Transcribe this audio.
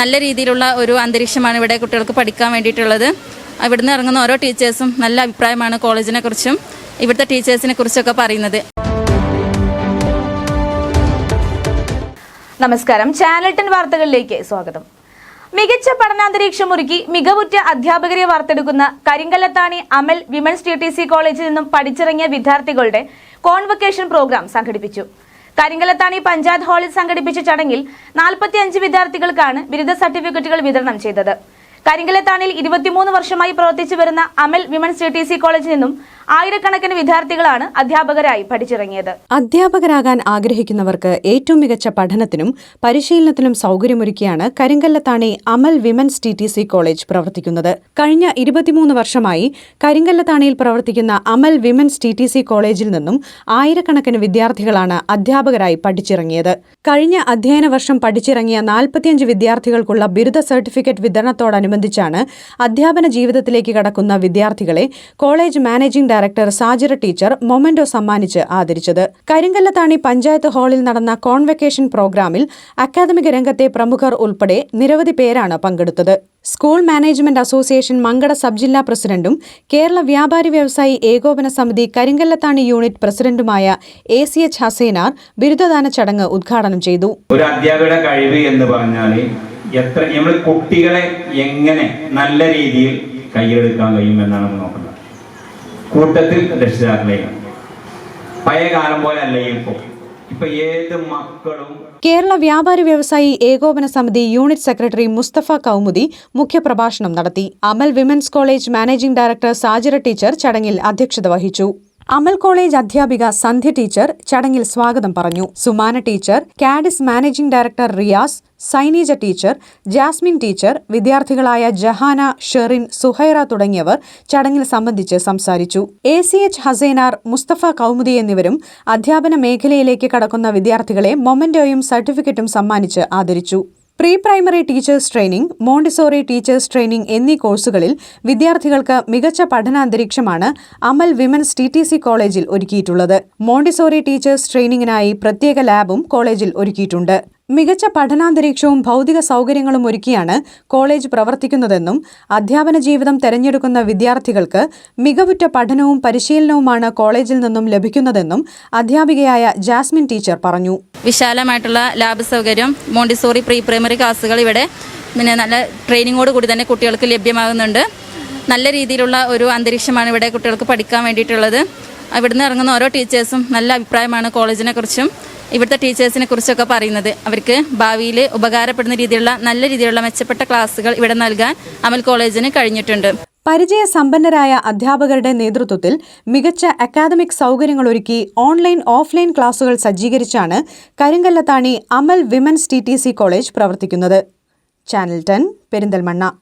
നല്ല രീതിയിലുള്ള ഒരു അന്തരീക്ഷമാണ് ഇവിടെ കുട്ടികൾക്ക് പഠിക്കാൻ വേണ്ടിയിട്ടുള്ളത്. ഇവിടുന്ന് ഇറങ്ങുന്ന ഓരോ ടീച്ചേഴ്സും നല്ല അഭിപ്രായമാണ് കോളേജിനെ കുറിച്ചും ഇവിടുത്തെ ടീച്ചേഴ്സിനെ കുറിച്ചൊക്കെ പറയുന്നത്. നമസ്കാരം. ചാനൽ ടെൻ വാർത്തകളിലേക്ക് സ്വാഗതം. മികച്ച പഠനാന്തരീക്ഷം ഒരുക്കി മികവുറ്റ അധ്യാപകരെ വാർത്തെടുക്കുന്ന കരിങ്കല്ലത്താണി അമൽ വിമൻസ് ടി കോളേജിൽ നിന്നും പഠിച്ചിറങ്ങിയ വിദ്യാർത്ഥികളുടെ കോൺവക്കേഷൻ പ്രോഗ്രാം സംഘടിപ്പിച്ചു. കരിങ്കലത്താണി പഞ്ചായത്ത് ഹാളിൽ സംഘടിപ്പിച്ച ചടങ്ങിൽ നാൽപ്പത്തിയഞ്ച് വിദ്യാർത്ഥികൾക്കാണ് ബിരുദ സർട്ടിഫിക്കറ്റുകൾ വിതരണം ചെയ്തത്. കരിങ്കലത്താണിയിൽ ഇരുപത്തിമൂന്ന് വർഷമായി പ്രവർത്തിച്ചു വരുന്ന അമൽ വിമൻസ് ടി കോളേജിൽ നിന്നും ആയിരക്കണക്കിന് വിദ്യാർത്ഥികളാണ് അധ്യാപകരായി പഠിച്ചിറങ്ങിയത്. അധ്യാപകരാകാൻ ആഗ്രഹിക്കുന്നവർക്ക് ഏറ്റവും മികച്ച പഠനത്തിനും പരിശീലനത്തിനും സൗകര്യമൊരുക്കിയാണ് Karinkallathani Amal women's T T C college പ്രവർത്തിക്കുന്നത്. കഴിഞ്ഞ ഇരുപത്തിമൂന്ന് വർഷമായി കരിങ്കല്ലത്താണിയിൽ പ്രവർത്തിക്കുന്ന Amal women's T T C കോളേജിൽ നിന്നും ആയിരക്കണക്കിന് വിദ്യാർത്ഥികളാണ് അധ്യാപകരായി പഠിച്ചിറങ്ങിയത്. കഴിഞ്ഞ അധ്യയന വർഷം പഠിച്ചിറങ്ങിയ നാൽപ്പത്തിയഞ്ച് വിദ്യാർത്ഥികൾക്കുള്ള ബിരുദ സർട്ടിഫിക്കറ്റ് വിതരണത്തോടനുബന്ധിച്ചാണ് അധ്യാപന ജീവിതത്തിലേക്ക് കടക്കുന്ന വിദ്യാർത്ഥികളെ college managing director Sajira teacher memento സമ്മാനിച്ച് ആദരിച്ചത്. കരിങ്കല്ലത്താണി പഞ്ചായത്ത് ഹാളിൽ നടന്ന കോൺവെക്കേഷൻ പ്രോഗ്രാമിൽ അക്കാദമിക രംഗത്തെ പ്രമുഖർ ഉൾപ്പെടെ നിരവധി പേരാണ് പങ്കെടുത്തത്. School management association Mankada sub ജില്ലാ പ്രസിഡന്റും കേരള വ്യാപാരി വ്യവസായി ഏകോപന സമിതി കരിങ്കല്ലത്താണി യൂണിറ്റ് പ്രസിഡന്റുമായ എ സി എച്ച് ഹസേനാർ ബിരുദദാന ചടങ്ങ് ഉദ്ഘാടനം ചെയ്തു. ഒരു അധ്യാപകരുടെ കഴിവ് എന്ന് പറഞ്ഞാൽ എത്ര നമ്മൾ കുട്ടികളെ എങ്ങനെ നല്ല രീതിയിൽ കൈയെടുക്കാൻ കഴിയും എന്നാണ് നോക്കുന്നത്. കൂട്ടത്തിൽ രക്ഷിതാക്കളെയാണ് പഴയ കാലം പോലെ അല്ല ഇപ്പൊ. ഇപ്പൊ കേരള വ്യാപാരി വ്യവസായി ഏകോപന സമിതി യൂണിറ്റ് സെക്രട്ടറി മുസ്തഫ കൗമുദി മുഖ്യപ്രഭാഷണം നടത്തി. Amal women's college managing director Sajira teacher ചടങ്ങിൽ അധ്യക്ഷത വഹിച്ചു. അമൽ കോളേജ് അധ്യാപിക സന്ധ്യ ടീച്ചർ ചടങ്ങിൽ സ്വാഗതം പറഞ്ഞു. Sumana teacher കാഡിസ് managing director Riyas Sainija teacher Jasmin teacher വിദ്യാർത്ഥികളായ Jahana Sherin Suhaira തുടങ്ങിയവർ ചടങ്ങിൽ സംബന്ധിച്ച് സംസാരിച്ചു. A C H Hasainar Mustafa Kaumudi എന്നിവരും അധ്യാപന മേഖലയിലേക്ക് കടക്കുന്ന വിദ്യാർത്ഥികളെ മൊമെന്റോയും സർട്ടിഫിക്കറ്റും സമ്മാനിച്ച് ആദരിച്ചു. Pre primary teachers training Montessori teachers training എന്നീ കോഴ്സുകളിൽ വിദ്യാർത്ഥികൾക്ക് മികച്ച പഠനാന്തരീക്ഷമാണ് Amal women's T T C കോളേജിൽ ഒരുക്കിയിട്ടുള്ളത്. മോണ്ടിസോറി ടീച്ചേഴ്സ് ട്രെയിനിങ്ങിനായി പ്രത്യേക ലാബും കോളേജിൽ ഒരുക്കിയിട്ടുണ്ട്. മികച്ച പഠനാന്തരീക്ഷവും ഭൗതിക സൗകര്യങ്ങളും ഒരുക്കിയാണ് കോളേജ് പ്രവർത്തിക്കുന്നതെന്നും അധ്യാപന ജീവിതം തെരഞ്ഞെടുക്കുന്ന വിദ്യാർത്ഥികൾക്ക് മികവുറ്റ പഠനവും പരിശീലനവുമാണ് കോളേജിൽ നിന്നും ലഭിക്കുന്നതെന്നും അധ്യാപികയായ ജാസ്മിൻ ടീച്ചർ പറഞ്ഞു. വിശാലമായിട്ടുള്ള ലാബ് സൗകര്യം മോണ്ടിസോറി പ്രീ പ്രൈമറി ക്ലാസ്സുകൾ ഇവിടെ. പിന്നെ നല്ല ട്രെയിനിങ്ങോട് കൂടി തന്നെ കുട്ടികൾക്ക് ലഭ്യമാകുന്നുണ്ട്. നല്ല രീതിയിലുള്ള ഒരു അന്തരീക്ഷമാണ് ഇവിടെ കുട്ടികൾക്ക് പഠിക്കാൻ വേണ്ടിയിട്ടുള്ളത്. ഇവിടുന്ന് ഇറങ്ങുന്ന ഓരോ ടീച്ചേഴ്സും നല്ല അഭിപ്രായമാണ് കോളേജിനെ കുറിച്ചും. ഇവിടുത്തെ ടീച്ചേഴ്സിനെ കുറിച്ചൊക്കെ പറയുന്നത്. അവർക്ക് ഭാവിയിൽ ഉപകാരപ്പെടുന്ന രീതിയിലുള്ള നല്ല രീതിയിലുള്ള മെച്ചപ്പെട്ട ക്ലാസ്സുകൾ ഇവിടെ നൽകാൻ അമൽ കോളേജിന് കഴിഞ്ഞിട്ടുണ്ട്. പരിചയസമ്പന്നരായ അധ്യാപകരുടെ നേതൃത്വത്തിൽ മികച്ച അക്കാദമിക് സൗകര്യങ്ങളൊരുക്കി ഓൺലൈൻ ഓഫ്ലൈൻ ക്ലാസുകൾ സജ്ജീകരിച്ചാണ് Karinkallathani Amal women's T college പ്രവർത്തിക്കുന്നത്. Channel ten Perinthalmanna.